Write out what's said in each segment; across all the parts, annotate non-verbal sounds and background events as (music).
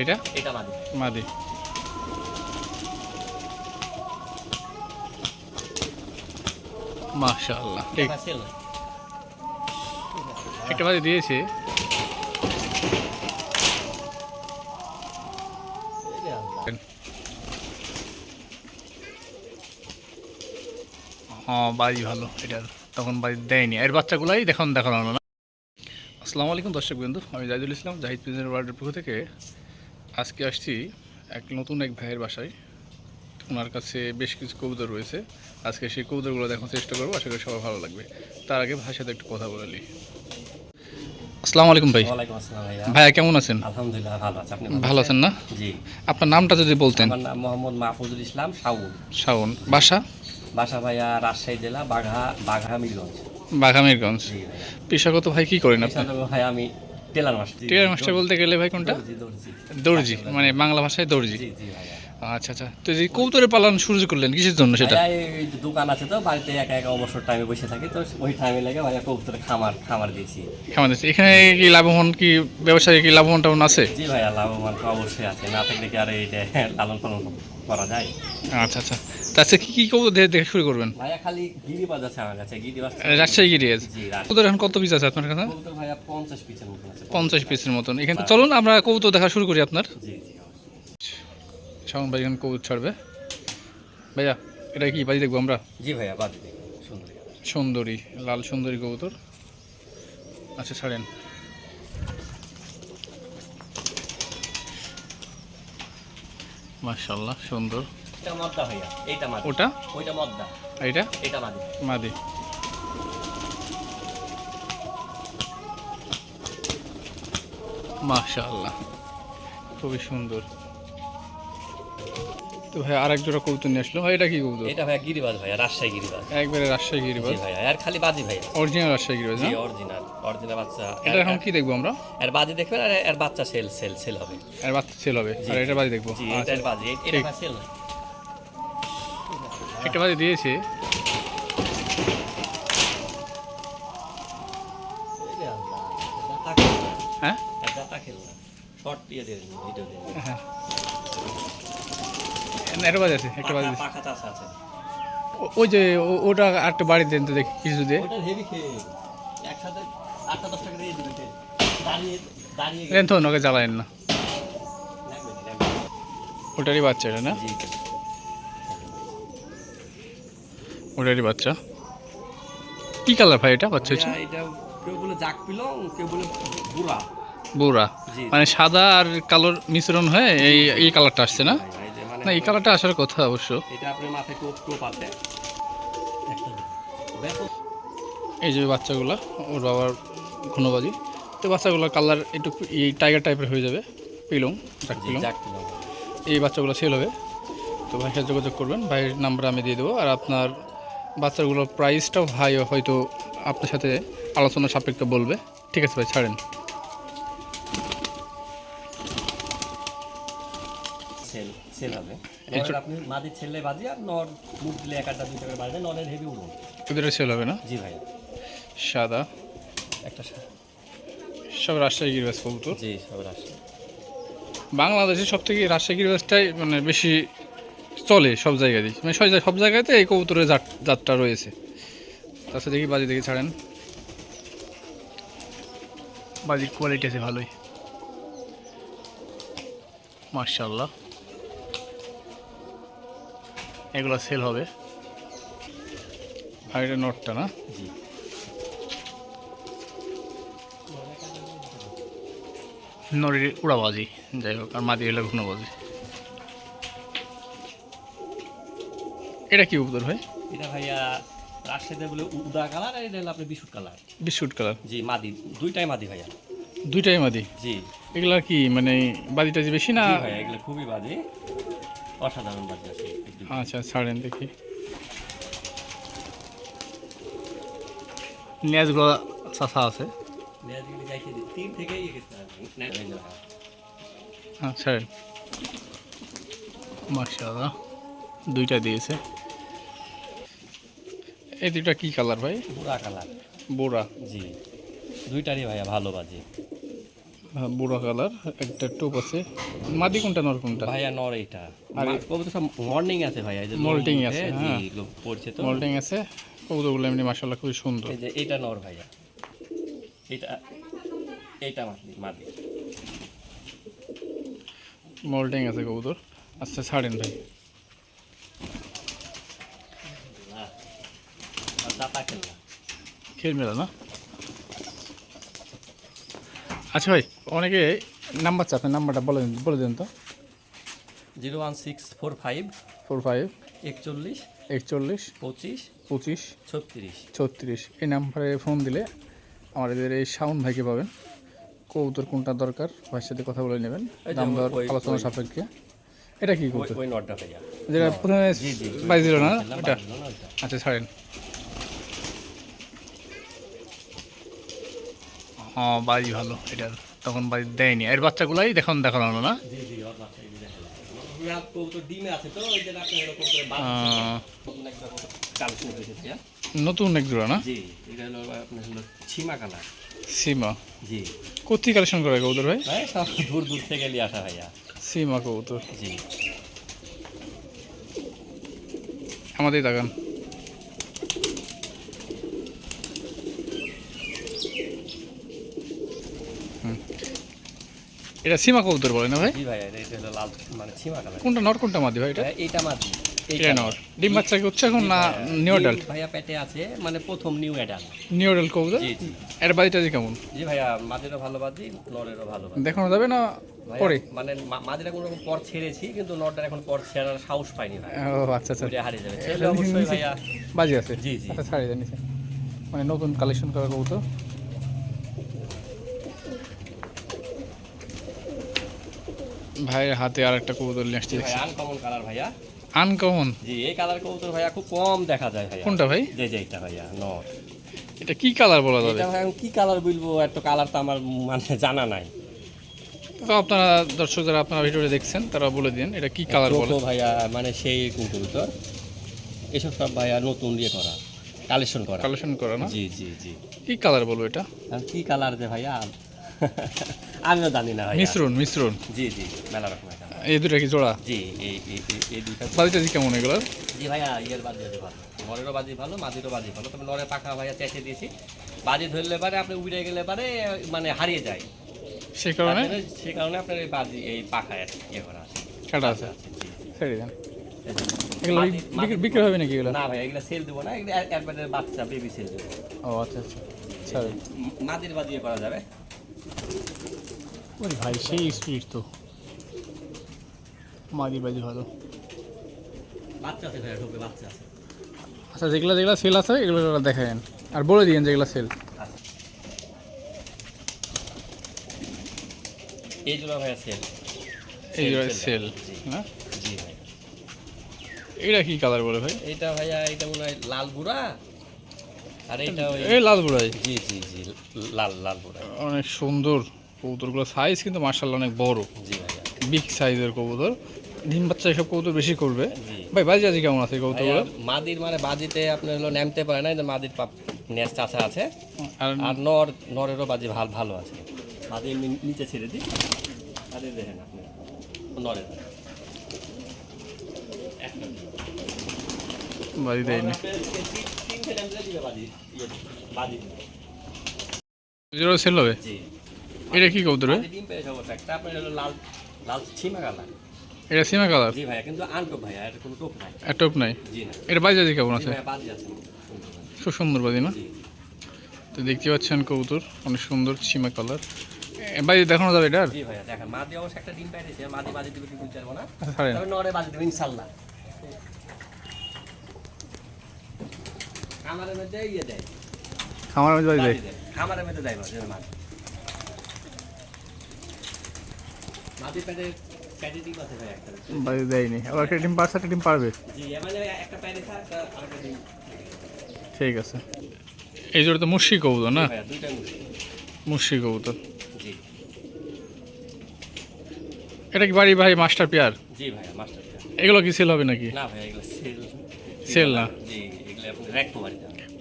এটা এটা মাদি মাদি মাশাআল্লাহ ঠিক। এটা সেল একটা মাদি দিয়েছে। হ্যাঁ বাড়ি ভালো এটার তখন বাড়ি দেয়নি। এর বাচ্চাগুলাই দেখান দেখানো না। আসসালামু আলাইকুম দর্শক বিন্দু আমি জাহিদুল ইসলাম জাহিদ পিজনের ওয়ার্ল্ডের পক্ষ থেকে আজকে আসছি এক নতুন এক ভাইয়ের বাসায়। ওনার কাছে বেশ কিছু কবুতর রয়েছে। আজকে সেই কবুতরগুলো দেখার চেষ্টা করব। আশা করি সবার ভালো লাগবে। তার আগে ভাইয়ের সাথে একটু কথা বলে নিই আসসালামু আলাইকুম ভাই। ভাইয়া। কেমন আছেন? আলহামদুলিল্লাহ ভালো আছে। আপনি ভালো আছেন না? জি। আপনার নামটা যদি বলতেন। আমার নাম মোহাম্মদ মাহফুজুল ইসলাম শাউল শাওন। বাসা? বাসা ভাইয়া রাজশাহী জেলা বাঘা বাঘা মিরগঞ্জ বাঘামিরগঞ্জ। জি পেশাগত ভাই কি করেন আপনি? ভাই আমি টেলার মাস্টার টিয়ার মাস্টার বলতে গেলে ভাই কোনটা? দর্জি মানে বাংলা ভাষায় দর্জি। আচ্ছা আচ্ছা। তো যে কবুতরের পালন শুরু করলেন কিসের জন্য সেটা? দোকান আছে তো বাড়িতে একা একা অবসর টাইমে বসে থাকি তো ওই টাইমে লেগে ভাইয়া কবুতরের খামার খামার দিয়েছি। কেমন আছে এখানে কি লাভবান কি ব্যবসায় কি লাভবান টাভবান আছে? জি ভাইয়া লাভবান তো অবশ্যই আছে। না থাকলে কি আর এইটা লালন পালন করা যায়? আচ্ছা আচ্ছা। আজকে কি কি কবুতর দেখে শুরু করবেন? ভাইয়া খালি গিরিবাজ আছে আমার কাছে গিরিবাজ রাজশাহী গিরিয়াজ জি রাজ- কবুতর এখন কত পিস আছে আপনার কাছে? কবুতর ভাইয়া পঞ্চাশ পিসের মতন আছে পঞ্চাশ পিসের মতন। এখানে চলুন আমরা কবুতর দেখা শুরু করি আপনার। জি জি শাওন ভাই এখানে কবুতর ছাড়বে। ভাইয়া এটা কি বাজি দেখব আমরা? জি ভাইয়া বাদ দিন সুন্দর সুন্দরী লাল সুন্দরী কবুতর। আচ্ছা ছাড়েন। মাশাল্লাহ সুন্দর। এটা মদ্দা ভাইয়া এইটা মাদি। ওটা? ওইটা মদ্দা। এইটা এটা? মাদি। মাদি। মাশাল্লাহ খুবই সুন্দর। তো ভাই আরেক জোড়া কবুতর নিয়ে আসলো। ভাই এটা কি কবুতর? এটা ভাইয়া গিরিবাজ ভাইয়া রাজশাহী গিরিবাজ। একবারে রাজশাহী গিরিবাজ। জি ভাইয়া আর খালি বাজি ভাইয়া। অরিজিনাল রাজশাহী গিরিবাজ জি না অরিজিনাল অরিজিনাল বাচ্চা। এটা এখন কি দেখব আমরা? এর বাজি দেখবেন আর এর বাচ্চা সেল সেল সেল হবে। এর বাচ্চা ছেল হবে। আর এটা বাজি দেখব। জি আচ্ছা, এটার বাজি। এটা সেল একটা বাজি দিয়েছে। এটা না। হ্যাঁ? এটা না। হ্যাঁ। একটা বাজি আছে একটা বাজি ওই যে ওটা তো দেখি কিছু দিয়ে। ওটার heavy খেয়ে, একসাথে আটটা দশটা করে দিয়ে দিবে খেয়ে। দাঁড়িয়ে দাঁড়িয়ে দেন তো ওনাকে জ্বালায়েন না লাগবে না, লাগবে না। ওটারই বাচ্চা এটা না জি, জি। ওটারই বাচ্চা। কি কালার ভাই এটা বাচ্চা হচ্ছে এটা- এটা কেউ বলে জাক পিলং কেউ বলে বুড়া। বুড়া। মানে সাদা আর কালোর মিশ্রণ হয়ে এই এই কালারটা আসছে না? মানে না এই কালারটা আসার কথা অবশ্য। এটা আপনার মাথায় টোপ টোপ আছে। এই যে বাচ্চাগুলা ওর বাবার ঘনবাজি। তো বাচ্চাগুলোর কালার একটু এই টাইগার টাইপের হয়ে যাবে পিলং জাক পিলং। এই বাচ্চাগুলো সেল হবে। তো ভাইয়ের যোগাযোগ করবেন ভাইয়ের নাম্বার আমি দিয়ে দেবো। আর আপনার বাচ্চাগুলোর প্রাইসটাও ভাই হয়তো আপনার সাথে আলোচনা সাপেক্ষে বলবে। ঠিক আছে ভাই ছাড়েন। সেল সেল হবে। এই নরের ছোট- আপনি মাদির ছেলে বাজি আর নর মুখ দিলে এক আটটা দুইটা করে বাজবে নরের হেভি উড়ুন। ওদের সেল হবে না? জি ভাই সাদা। একটা সব রাজশাহী গিরিবাজ কবুতর। জি সব বাংলাদেশে সব থেকে রাজশাহী গিরিবাজটাই মানে বেশি চলে সব জায়গাতেই। মানে সব সব জায়গাতে এই কবুতরের জাত জাতটা রয়েছে। তাছাড়া দেখি বাজি দেখি ছাড়েন। বাজির কোয়ালিটি আছে ভালোই। মার্শাল্লাহ এগুলো সেল হবে। আর এটা নটটা না? জি। নড়ির উড়াবাজি। যাই হোক আর মাদি হলে ঘুনোবাজি। এটা কি উত্তর ভাই? এটা ভাইয়া রাজশাহীতে বলে উদা কালার আর এটা হলো আপনার বিস্কুট কালার। Biscuit colour. জি মাদি দুইটাই মাদি ভাইয়া। দুইটাই মাদি? জি। এগুলা কি মানে বাজি টাজি বেশি না? ভাইয়া এগুলো খুবই বাজে। অসাধারণ বাজে আছে আচ্ছা ছাড়েন দেখি। লেজগুলো চাষা আছে। যে। হ্যাঁ ছাড়েন। মার্শাল্লাহ দুইটা দিয়েছে। এই দুইটা কি কালার ভাই? বুড়া কালার। বুড়া। জি। দুইটারই ভাইয়া ভালো বাজে। হ্যাঁ, বুড়ো কালার একটা টোপ আছে। মাদি কোনটা নর কোনটা? ভাইয়া নর এইটা। আর। কবুতর সব মর্নিং আছে ভাইয়া এই যে লোম আছে, হ্যাঁ। পড়ছে তো। মল্টিং আছে কবুতরগুলো এমনি মাসাল্লাহ খুবই সুন্দর। এই যে এটা নর ভাইয়া। এটা এইটা মাদি মাদি। মল্টিং আছে কবুতর। আচ্ছা ছাড়েন ভাই আর দাতা খেলনা খেল মেলা না? আচ্ছা ভাই অনেকে নাম্বার চাপেন নাম্বারটা বলে বলে দেন তো। Zero one six four five four five একচল্লিশ একচল্লিশ পঁচিশ পঁচিশ ছত্রিশ। ছত্রিশ। এই নাম্বারে ফোন দিলে আমাদের এই সাউন্ড ভাইকে পাবেন। কবুতর কোনটা দরকার ভাইয়ের সাথে কথা বলে নেবেন। এই দাম দর আলোচনা সাপেক্ষে। এটা কি ভাইয়া। যেটা প্রথমে বাইশ দিল না? এটা। আচ্ছা ছাড়েন। হ্যাঁ বাড়ি ভালো এটা তখন বাড়ি দেয়নি। এর বাচ্চাগুলাই দেখুন দেখানো হলো না? জি জি ওর বাচ্চা এই যে দেখা যাচ্ছে। রাত কবুতর ডিমে আছে তো ওই জন্য আপনি এরকম করে বাঁধছেন। আহ, নতুন এক জোড়া না? সীমা জি। কোথেকে কালেকশন করে কবুতর ভাই? দূর দূর থেকে নিয়ে আসা ভাইয়া। সীমা কবুতর। জি। আমাদের দাগান। এটা সীমা কবুতর বলে না ভাই? জি ভাইয়া এটা হলো লাল মানে ছিমা কালার কোনটা নর কোনটা মাদি ভাই এটা? এইটা মাদি। এটা নর। ডিম বাচ্চা কি হচ্ছে এখন না নিউ অ্যাডাল্ট ভাইয়া পেটে আছে মানে প্রথম নিউ অ্যাডাল্ট নিউ অ্যাডাল্ট কবুতর? এর বাড়িটা যে কেমন? জি ভাইয়া মাদিরও ভালো বাজি নরেরও ভালো বাজি। দেখানো যাবে না পরে? মানে মাদিরা কোনো রকম পর ছেড়েছি কিন্তু নরটার এখন পর ছেড়ার সাহস পাইনি ভাই ও আচ্ছা আচ্ছা। হারিয়ে যাবে। এটা ছেলে অবশ্যই ভাইয়া বাজি আছে। জি, জি। আচ্ছা ছাড়িয়ে দেন মানে নতুন কালেকশন করা কবুতর। ভাইয়ের হাতে আর একটা কবুতর নিয়ে আসছি আনকমন কালার ভাইয়া। আনকমন জি এই কালার কবুতর ভাইয়া খুব কম দেখা যায় ভাইয়া। কোনটা ভাই? যে যে এটা ভাইয়া নর এটা কি কালার বলা যাবে? এটা ভাই কি কালার বলব এত কালার তো আমার মানে জানা নাই। তো আপনারা দর্শক যারা আপনারা ভিডিওটা দেখছেন তারা বলে দিন এটা কি কালার বলে? ভাইয়া মানে সেই কবুতর। এসব সব ভাইয়া নতুন দিয়ে করা কালেকশন করা। কালেকশন করা না? জি জি জি। কি কালার বলব এটা? কি কালার যে ভাইয়া? (laughs) আমিও জানি না মিশ্রণ মিশ্রণ। জি জি মেলা রকমের এই দুটা কি জোড়া? জি এই এই এই দুইটা কেমন এগুলোর? জি ভাইয়া ইয়ের বাজি ভালো। নরেরও বাজি ভালো মাদিরও বাজি ভালো। তবে নরে পাখা ভাইয়া চেঁচে দিয়েছি। বাজি ধরলে পারে আপনি উড়ে গেলে পারে মানে হারিয়ে যায়। তার কারণে সে কারণে আপনার এই বাজি এই পাখা ইয়ে করা আছে। কাটা আছে? জি, জি। ছেড়ে দেন। এগুলো বিক্রি- হবে নাকি এগুলো? না ভাই এগুলো সেল দেবো না। এগুলো একবারে বাচ্চা বেবি সেল দেবো। ও আচ্ছা আচ্ছা। মাদির বাজিয়ে করা যাবে। ওরে ভাই সেই স্পিড তো। মাদি বাজি ভালো বাচ্চা আছে ভাইয়া ঢোকে বাচ্চা আছে। আচ্ছা যেগুলো যেগুলো সেল আছে এগুলো দেখায়েন আর বলে দিয়েন যেগুলো সেল। এই জোড়া ভাইয়া সেল এই Sell, সেল sell, জি। না জি ভাই এটা কি কালার বলে ভাই? এইটা ভাইয়া এটা মনে হয় লাল বুড়া আর এই লাল বুড়াই। জি জি জি লাল লাল বুড়া অনেক সুন্দর কবুতরগুলো সাইজ কিন্তু মার্শাল্লাহ অনেক বড়। জি ভাইয়া। বিগ সাইজের কবুতর। ডিম বাচ্চা এসব কবুতর বেশি করবে। ভাই বাজি আজি কেমন আছে কবুতরগুলো? মাদির মানে বাজিতে আপনার হলো নামতে পারে না যে মাদির পাপ নেস চাষা আছে। আর নর নরেরও বাজি ভালো ভালো আছে। এমনি নিচে ছেড়ে দিই। আর দেখেন আপনি নরের। বাজি দেয়নি। তিনটে নামতে দিবে বাজি বাজি দিবে। যেগুলো সেল হবে এটা কি কবুতর ডিম পেয়েছে অবশ্য একটা আপনার হলো লাল লাল ছিমা কালার। এটা সিমা কালার? জি ভাইয়া কিন্তু আনটোপ ভাইয়া এটা কোনো টোপ নাই। এটপ নাই? জি না। এটা বাজি কেমন আছে? ভাইয়া বাজি আছে। সুন্দর বাজি। খুব সুন্দর বাজি না? তো দেখতে পাচ্ছেন কবুতর অনেক সুন্দর সিমা কালার। বাজি দেখানো যাবে এটা আর জি ভাইয়া দেখেন। মাদি অবশ্য একটা ডিম পাইছে মাদি বাজি দিবে কি বুঝতে পারব না? তবে নরে বাজি দেবে খামারের মধ্যে ইয়ে দেয়। খামার মধ্যে দেয়। খামারের মধ্যে দেয় ডিম আছে ভাই একটা। বাজি দেয়নি। আবার একটা টিম পারছে একটা টিম পারবে জি মানে একটা প্যাডে খা আরেকটা ডিম ঠিক আছে। এই জোড়া তো কবুতর না? কবুতর। জি। এটা কি বাড়ি ভাই মাস্টার পেয়ার? জি ভাইয়া মাস্টার এগুলো কি সেল হবে নাকি? না এগুলো সেল না? জি।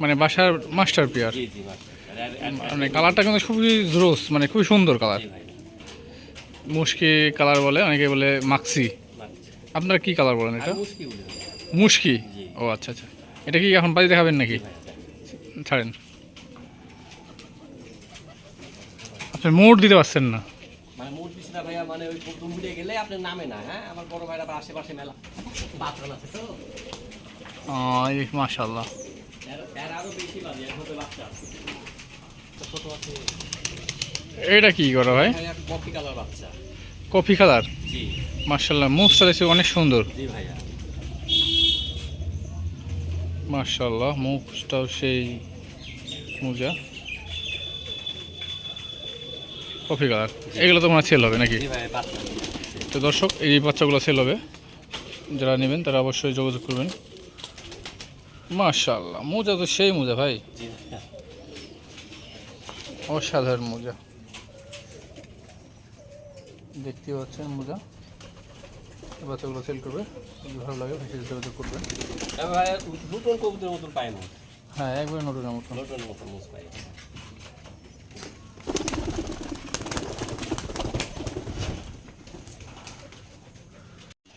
মানে বাসার মাস্টার পেয়ার আর- মানে কালারটা কিন্তু খুবই জোস মানে খুবই সুন্দর কালার মুশকি কালার বলে অনেকে বলে মাক্সি আপনারা কি কালার বলেন এটা? মুশকি। ও আচ্ছা আচ্ছা। এটা কি এখন বাজি দেখাবেন নাকি? ছাড়েন। আপনি মোড় দিতে পারছেন না। মানে ভাইয়া মানে ওই গেলে আপনার নামে না হ্যাঁ? আমার বড় ভাইরা আশেপাশে মেলা। বাথরুম আছে তো। মাশাল্লাহ ছোট আছে এটা কি করে ভাই? Coffee colour. বাচ্চা মার্শাল্লাহ মুখটা দেখছি অনেক সুন্দর। মার্শাল্লাহ মুখটাও সেই মোজা। Coffee colour. এগুলো তো মনে সেল হবে নাকি? তো দর্শক, এই বাচ্চাগুলো সেল হবে। যারা নেবেন, তারা অবশ্যই যোগাযোগ করবেন। মার্শাল্লাহ মোজা তো সেই মোজা ভাই। অসাধারণ মোজা। দেখতে পাচ্ছেন মোজা? বাচ্চাগুলো সেল করবে ভালো লাগে ভাই সাথে যোগাযোগ ভাইয়া নতুন কবুতরের মতন পাই হ্যাঁ একবারে নতুনের মতন। পাই।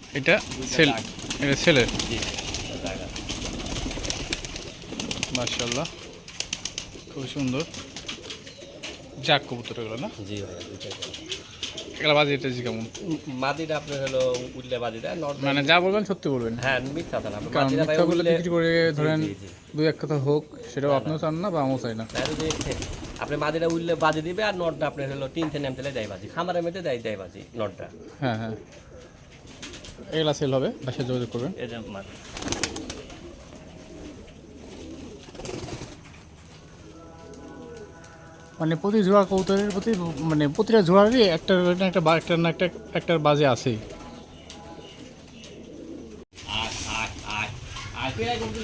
এটা সেল এটা সেলের জি জায়গা মার্শাল্লাহ খুব সুন্দর। যাক কবুতর এগুলো না? জি দুইটাই এগুলো বাজি জি কেমন? মাদিটা আপনার হলো উঠলে নর্মাল মানে যা বলবেন সত্যি বলবেন। হ্যাঁ মিথ্যা কথা কারণ ভাই মিথ্যা বলে বিক্রি করে ধরেন। দুই এক কথা হোক সেটাও আপনিও চান না বা আমিও চাই না। আপনি মাদিটা উঠলে বাজি দিবে আর নটটা আপনার হলো তিন থেকে নেমতেলে দেয় বাজি খামারের মধ্যে দেয় দেয় বাজি নটটা। হ্যাঁ হ্যাঁ। এগুলা সেল হবে বাসায় যোগাযোগ করবেন। এই যে মাদি। মানে প্রতি জোড়া কবুতরের প্রতি মানে প্রতিটা জোড়ারই একটা না একটা বা- একটা না একটা একটার বাজে আছেই আট আট আট আট তুই একদম তুই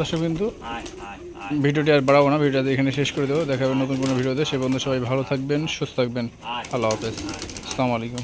দর্শক কিন্তু. ভিডিওটি আর বাড়াবো না ভিডিওটা এখানে শেষ করে দেবো। দেখা হবে নতুন কোনো ভিডিওতে। সে বন্ধু সবাই ভালো থাকবেন সুস্থ থাকবেন। আল্লাহ হাফেজ। আসসালামু আলাইকুম।